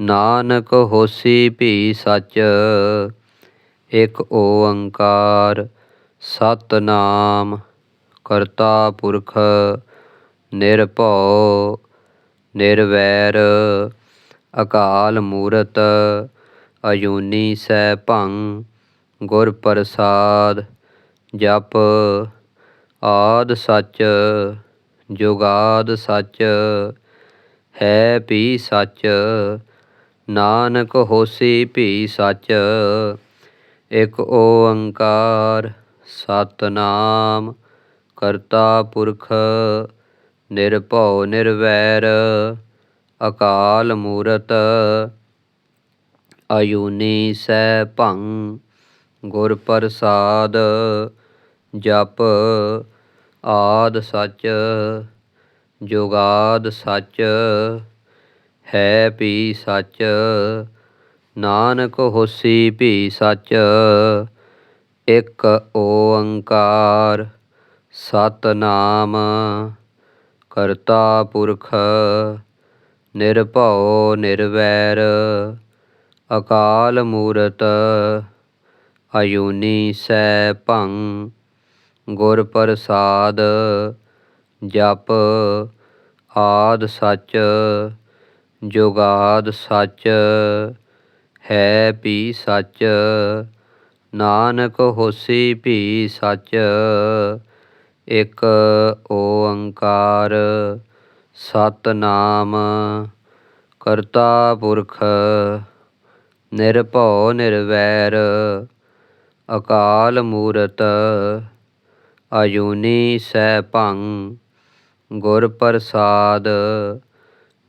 ਨਾਨਕ ਹੋਸੀ ਭੀ ਸਚ, ਇਕ ਓੰਕਾਰ ਸਤਨਾਮ। ਕਰਤਾ ਪੁਰਖ ਨਿਰਭਉ, ਨਿਰਵੈਰ, ਅਕਾਲ ਮੂਰਤ ਅਜੂਨੀ ਸੈਭੰ ਗੁਰ ਪ੍ਰਸਾਦ, ਜਪ ਆਦ ਸਚ, ਜੁਗਾਦ ਸਚ, ਹੈ ਭੀ ਸਚ। ਨਾਨਕ ਹੋਸੀ ਭੀ ਸਚ, ਇਕ ਓੰਕਾਰ ਸਤਨਾਮ, ਕਰਤਾ ਪੁਰਖ ਨਿਰਭਉ ਨਿਰਵੈਰ, ਅਕਾਲ ਮੂਰਤ ਅਜੂਨੀ ਸੈਭੰ ਗੁਰ ਪ੍ਰਸਾਦ ਜਪ ਆਦ ਸਚ, ਜੁਗਾਦ ਸਚ। ਹੈ ਭੀ ਸੱਚ, ਨਾਨਕ ਹੋਸੀ ਭੀ ਸੱਚ। ਇੱਕ ਓੰਕਾਰ, ਸਤਨਾਮ, ਕਰਤਾ ਪੁਰਖ, ਨਿਰਭਉ ਨਿਰਵੈਰ, ਅਕਾਲ ਮੂਰਤ ਅਜੂਨੀ ਸੈਭੰ ਗੁਰ ਪ੍ਰਸਾਦ, ਜਪ ਆਦ ਸੱਚ। ਜੁਗਾਦ ਸੱਚ ਹੈ ਭੀ ਸੱਚ, ਨਾਨਕ ਹੋਸੀ ਭੀ ਸੱਚ, ਇਕ ਓੰਕਾਰ ਸਤਿਨਾਮ, ਕਰਤਾ ਪੁਰਖ ਨਿਰਭਉ ਨਿਰਵੈਰ, ਅਕਾਲ ਮੂਰਤ ਅਜੂਨੀ ਸੈਭੰ ਗੁਰ ਪ੍ਰਸਾਦ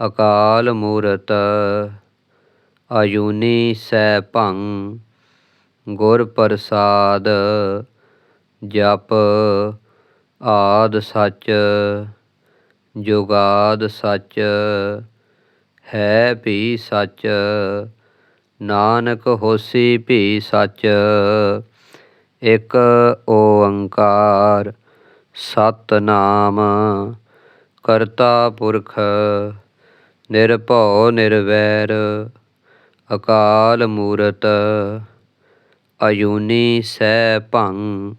ਅਕਾਲ ਮੂਰਤ ਅਜੂਨੀ ਸੈਭੰ ਗੁਰ ਪ੍ਰਸਾਦ, ਜਪ ਆਦ ਸੱਚ, ਜੁਗਾਦ ਸੱਚ, ਹੈ ਭੀ ਸੱਚ, ਨਾਨਕ ਹੋਸੀ ਭੀ ਸੱਚ, ਇਕ ਓੰਕਾਰ, ਸਤਿਨਾਮ ਕਰਤਾ ਪੁਰਖ ਨਿਰਭਉ ਨਿਰਵੈਰ, ਅਕਾਲ ਮੂਰਤ, ਅਯੂਨੀ ਸਹਿ ਭੰ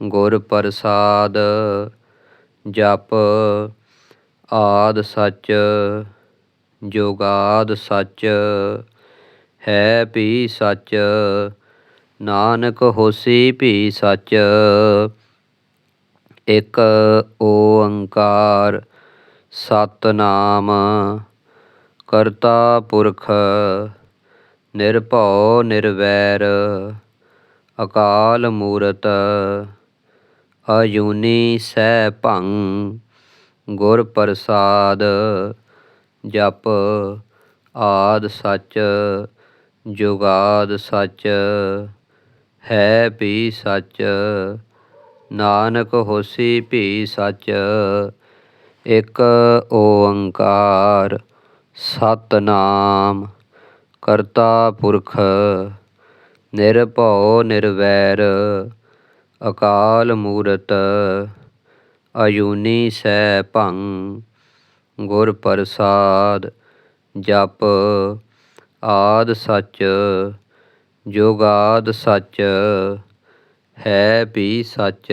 ਗੁਰ ਪ੍ਰਸਾਦ, ਜਪ ਆਦ ਸੱਚ, ਜੁਗਾਦ ਸੱਚ, ਹੈ ਭੀ ਸੱਚ, ਨਾਨਕ ਹੋਸੀ ਭੀ ਸੱਚ, ਇਕ ਓੰਕਾਰ ਸਤਨਾਮ। ਕਰਤਾ ਪੁਰਖ, ਨਿਰਭਉ ਨਿਰਵੈਰ, ਅਕਾਲ ਮੂਰਤ, ਅਯੂਨੀ ਸਹਿ ਭੰ ਗੁਰ ਪ੍ਰਸਾਦ, ਜਪ ਆਦ ਸੱਚ, ਜੁਗਾਦ ਸੱਚ, ਹੈ ਭੀ ਸੱਚ, ਨਾਨਕ ਹੋਸੀ ਭੀ ਸੱਚ ਇੱਕ ਓੰਕਾਰ, ਸਤਨਾਮ, ਕਰਤਾ ਪੁਰਖ, ਨਿਰਭਉ ਨਿਰਵੈਰ, ਅਕਾਲ ਮੂਰਤ, ਅਯੂਨੀ ਸੈ ਭੰ ਗੁਰ ਪ੍ਰਸਾਦ, ਜਪ ਆਦ ਸੱਚ, ਜੁਗਾਦ ਸੱਚ, ਹੈ ਵੀ ਸੱਚ।